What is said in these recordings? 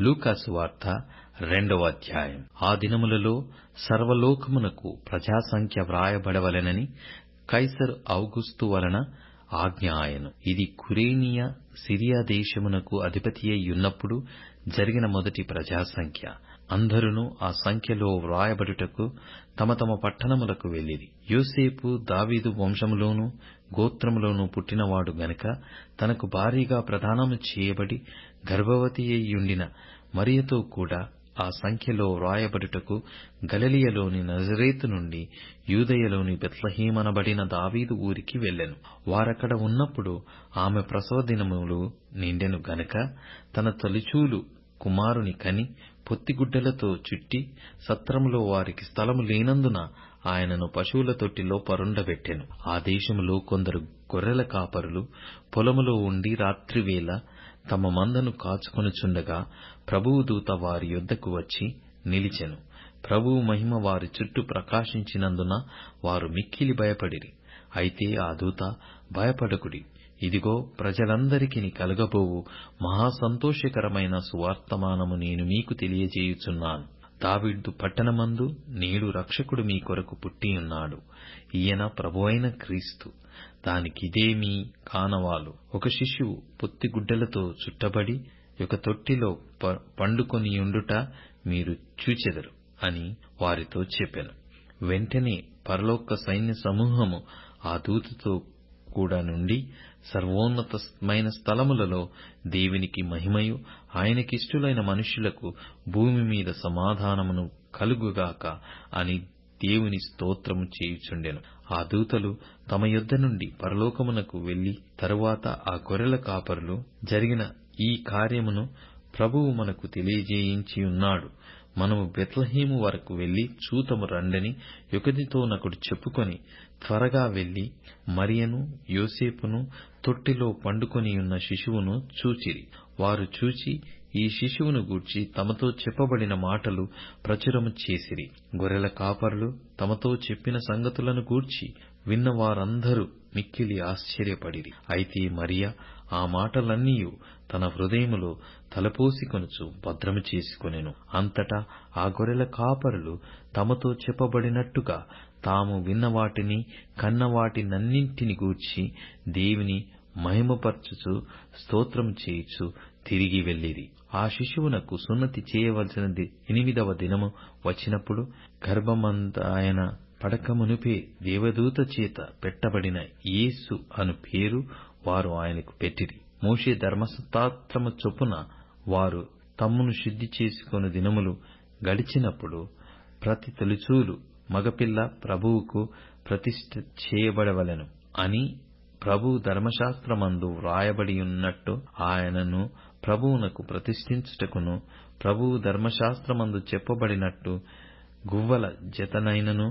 లూకాసు వార్త రెండవ అధ్యాయం. ఆ దినములలో సర్వలోకమునకు ప్రజాసంఖ్య వ్రాయబడవలెనని కైసర్ ఔగుస్తు వలన ఆజ్ఞ ఆయను. ఇది కురేనియ సిరియా దేశమునకు అధిపతి అయి ఉన్నప్పుడు జరిగిన మొదటి ప్రజాసంఖ్య. అందరును ఆ సంఖ్యలో వ్రాయబడుటకు తమ తమ పట్టణములకు వెళ్ళిరి. యోసేపు దావీదు వంశములోను గోత్రములోను పుట్టినవాడు గనుక తనకు భారీగా ప్రదానము చేయబడి గర్భవతి అయ్యుండిన మరియతో కూడా ఆ సంఖ్యలో వ్రాయబడుటకు గలలియలోని నజరేతు నుండి యూదయలోని బెత్లహీమనబడిన దావీదు ఊరికి వెళ్ళెను. వారక్కడ ఉన్నప్పుడు ఆమె ప్రసవ దినములు నిండెను గనుక తన తొలిచూలు కుమారుని కని పొత్తిగుడ్డలతో చుట్టి సత్రములో వారికి స్థలము లేనందున ఆయనను పశువుల తొట్టిలో పరుండబెట్టెను ఆ దేశములో కొందరు గొర్రెల కాపరులు పొలములో ఉండి రాత్రివేళ తమ మందను కాచుకొనుచుండగా ప్రభువు దూత వారి యొద్దకు వచ్చి నిలిచెను. ప్రభువు మహిమ వారి చుట్టూ ప్రకాశించినందున వారు మిక్కిలి భయపడిరి. అయితే ఆ దూత భయపడకుడి. ఇదిగో ప్రజలందరికిని కలగబోవు. మహాసంతోషకరమైన సువార్తమానము నేను మీకు తెలియజేయుచున్నాను. దావిడ్దు పట్టణమందు నేడు రక్షకుడు మీ కొరకు పుట్టియున్నాడు ఈయన ప్రభువైన క్రీస్తు. దానికిదే మీ కానవాలు. ఒక శిశువు పొత్తిగుడ్డలతో చుట్టబడి ఒక తొట్టిలో పండుకొనియుండుట మీరు చూచెదరు అని వారితో చెప్పాను. వెంటనే పరలోక సైన్య సమూహము ఆ దూతతో కూడా నుండి సర్వోన్నతమైన స్థలములలో దేవునికి మహిమయు ఆయనకిష్టులైన మనుష్యులకు భూమి మీద సమాధానమును కలుగుగాక అని దేవుని స్తోత్రము చేయుచుండెను. ఆ దూతలు తమ యొద్ద నుండి పరలోకమునకు వెళ్ళి తరువాత ఆ గొర్రెల కాపరులు జరిగిన ఈ కార్యమును ప్రభువు మనకు తెలియజేయించి ఉన్నాడు మనము బెత్లహీము వరకు వెళ్ళి చూతము రండని ఒకరితోనొకడు చెప్పుకొని త్వరగా వెళ్ళి మరియను యోసేపును తొట్టిలో పండుకొనియున్న శిశువును చూచిరి. వారు చూచి ఈ శిశువును గూర్చి తమతో చెప్పబడిన మాటలు ప్రచురము చేసిరి. గొర్రెల కాపరులు తమతో చెప్పిన సంగతులను గూర్చి విన్న వారందరూ మిక్కిలి ఆశ్చర్యపడిరి. అయితే మరియ ఆ మాటలన్నీయు తన హృదయములో తలపోసికొనుచు భద్రము చేసుకొనెను. అంతటా ఆ గొర్రెల కాపరులు తమతో చెప్పబడినట్టుగా తాము విన్న వాటిని కన్న వాటినన్నింటిని గూర్చి దేవుని మహిమపరచుచు స్తోత్రం చేయుచు తిరిగి వెళ్ళిరి. ఆ శిశువునకు సున్నతి చేయవలసినది ఎనిమిదవ దినము వచ్చినప్పుడు గర్భమంతాయన పడకమునుపే దేవదూత చేత పెట్టబడిన యేసు అను పేరు వారు ఆయనకు పెట్టిరి. మోషే ధర్మశాస్త్రము చొప్పున వారు తమ్మును శుద్ధి చేసుకుని దినములు గడిచినప్పుడు ప్రతి తొలిచూలు మగపిల్ల ప్రభువుకు ప్రతిష్ఠ చేయబడవలెను అని ప్రభు ధర్మశాస్త్రమందు వ్రాయబడియున్నట్టు ఆయనను ప్రభువునకు ప్రతిష్ఠించుటకును ప్రభువు ధర్మశాస్త్రమందు చెప్పబడినట్టు గువ్వల జతనైనను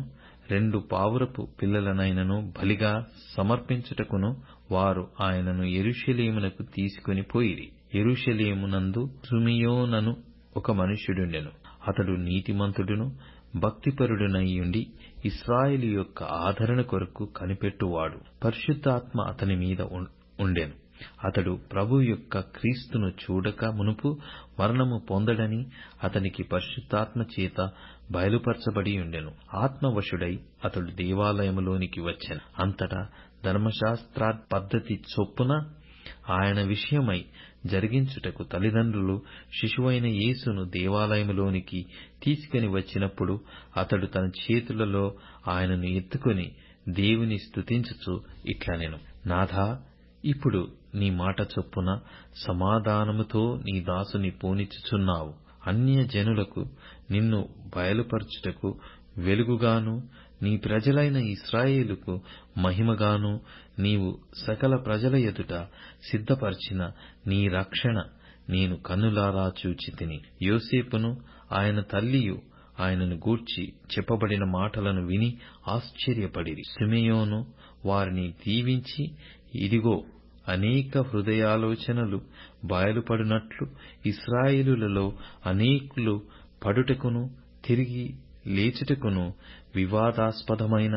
రెండు పావురపు పిల్లలనైనను బలిగా సమర్పించుటకును వారు ఆయనను ఎరుషలేమునకు తీసుకుని పోయిరి. ఎరుషలేమునందు సుమియోనను ఒక మనుష్యుడుండెను. అతడు నీతిమంతుడును భక్తిపరుడునయ్యుండి ఇస్రాయేలు యొక్క ఆదరణ కొరకు కనిపెట్టువాడు. పరిశుద్ధాత్మ అతని మీద ఉండెను. అతడు ప్రభు యొక్క క్రీస్తును చూడక మునుపు మరణము పొందడని అతనికి పరిశుద్ధాత్మ చేత బయలుపరచబడి ఉండెను. ఆత్మవశుడై అతడు దేవాలయములోనికి వచ్చెను. అంతటా ధర్మశాస్త్ర పద్ధతి చొప్పున ఆయన విషయమై జరిగించుటకు తల్లిదండ్రులు శిశువైన యేసును దేవాలయములోనికి తీసుకుని వచ్చినప్పుడు అతడు తన చేతులలో ఆయనను ఎత్తుకొని దేవుని స్తుతించుచు ఇట్లనెను. నాథా ఇప్పుడు నీ మాట చొప్పున సమాధానముతో నీ దాసుని పోనిచ్చుచున్నావు. అన్యజనులకు నిన్ను బయలుపరచుటకు వెలుగుగాను నీ ప్రజలైన ఇస్రాయేలుకు మహిమగాను నీవు సకల ప్రజల ఎదుట సిద్ధపరిచిన నీ రక్షణ నేను కన్నులారా చూచితిని. యోసేపును ఆయన తల్లియు ఆయనను గూర్చి చెప్పబడిన మాటలను విని ఆశ్చర్యపడిరి. సిమెయోను వారిని దీవించి ఇదిగో అనేక హృదయాలోచనలు బయలుపడినట్లు ఇస్రాయిలులలో అనేకులు పడుటకును తిరిగి లేచుటకును వివాదాస్పదమైన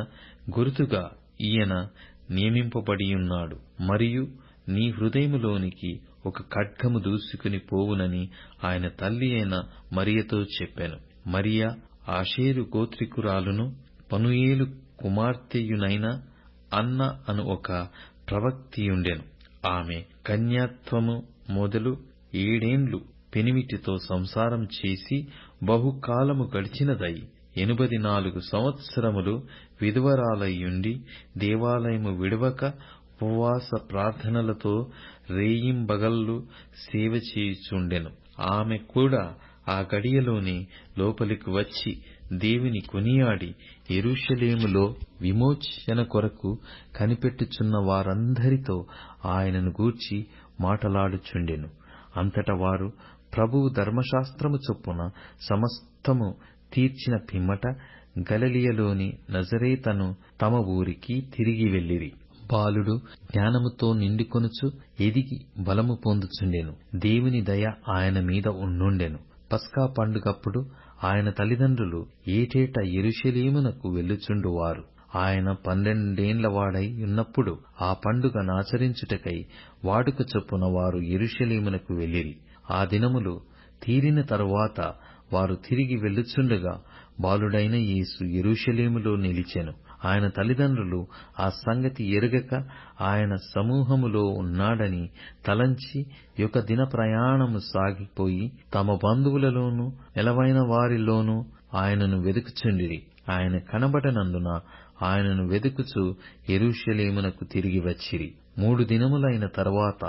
గురుతుగా ఈయన నియమింపబడియున్నాడు. మరియు నీ హృదయములోనికి ఒక ఖడ్గము దూసుకుని పోవునని ఆయన తల్లి అయిన మరియతో చెప్పాను. మరియ ఆషేరు గోత్రికురాలును పనుయేలు కుమార్తెయునైన అన్న అను ఒక ప్రవక్తియుండెను. ఆమె కన్యాత్వము మొదలు ఏడేండ్లు పెనిమిటితో సంసారం చేసి బహుకాలము గడిచినదై ఎనుబది నాలుగు సంవత్సరములు విధవరాలయ్యుండి దేవాలయము విడవక ఉపవాస ప్రార్థనలతో రేయింబగళ్ళు సేవ చేయుచుండెను. ఆమె కూడా ఆ గడియలోనే లోపలికి వచ్చి దేవుని కొనియాడి యెరూషలేములో విమోచన కొరకు కనిపెట్టుచున్న వారందరితో ఆయనను గూర్చి మాటలాడుచుండెను. అంతట వారు ప్రభువు ధర్మశాస్త్రము చొప్పున సమస్తము తీర్చిన పిమ్మట గలలియలోని నజరేతను తమ ఊరికి తిరిగి వెళ్ళిరి. బాలుడు జ్ఞానముతో నిండుకొనుచు ఎదిగి బలము పొందుచుండెను. దేవుని దయ ఆయన మీద ఉండుండెను. పస్కా పండుగప్పుడు ఆయన తల్లిదండ్రులు ఏటేటా యెరూషలేమునకు వెళ్ళుచుండువారు. ఆయన పన్నెండేండ్ల వాడై ఉన్నప్పుడు ఆ పండుగనాచరించుటకై వాడుక చొప్పున వారు యెరూషలేమునకు వెళ్ళిరి. ఆ దినములు తీరిన తరువాత వారు తిరిగి వెళ్ళుచుండగా బాలుడైన యేసు యెరూషలేములో నిలిచెను. ఆయన తల్లిదండ్రులు ఆ సంగతి ఎరుగక ఆయన సమూహములో ఉన్నాడని తలంచి యొక్క దిన ప్రయాణము సాగిపోయి తమ బంధువులలోనూ ఎలవైన వారిలోనూ ఆయనను వెతుకుచుండిరి ఆయన కనబడనందున ఆయనను వెతుకుచు ఎరుషలేమునకు తిరిగి వచ్చిరి. మూడు దినములైన తరువాత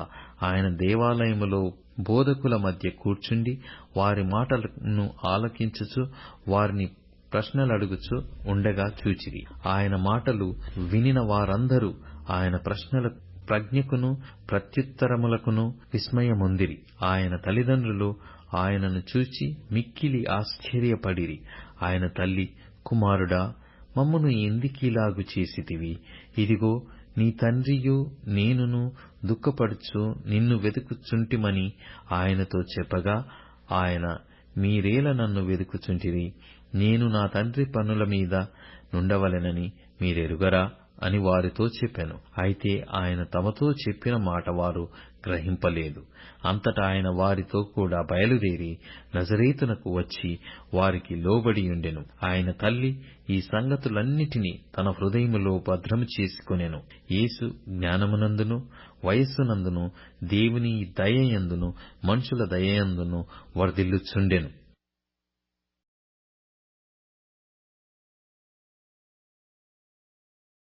ఆయన దేవాలయములో బోధకుల మధ్య కూర్చుండి వారి మాటలను ఆలకించుచు వారిని ప్రశ్నలడుగుచు ఉండగా చూచిరి. ఆయన మాటలు వినిన వారందరూ ఆయన ప్రశ్నల ప్రజ్ఞకును ప్రత్యుత్తరములకును విస్మయముందిరి. ఆయన తల్లిదండ్రులు ఆయనను చూచి మిక్కిలి ఆశ్చర్యపడిరి. ఆయన తల్లి కుమారుడా మమ్మును ఎందుకీలాగు చేసితివి? ఇదిగో నీ తండ్రియు నేనును దుఃఖపడుచు నిన్ను వెతుకుచుంటిమని ఆయనతో చెప్పగా ఆయన మీరేల నన్ను వెతుకుచుంటిరి? నేను నా తండ్రి పనుల మీద నుండవలెనని మీరెరుగరా అని వారితో చెప్పాను. అయితే ఆయన తమతో చెప్పిన మాట వారు గ్రహింపలేదు. అంతటా ఆయన వారితో కూడా బయలుదేరి నజరేతునకు వచ్చి వారికి లోబడియుండెను ఆయన తల్లి ఈ సంగతులన్నిటినీ తన హృదయములో భద్రము చేసుకొనెను. యేసు జ్ఞానమునందును వయస్సునందును దేవుని దయయందును మనుషుల దయయందును వర్ధిల్లుచుండెను.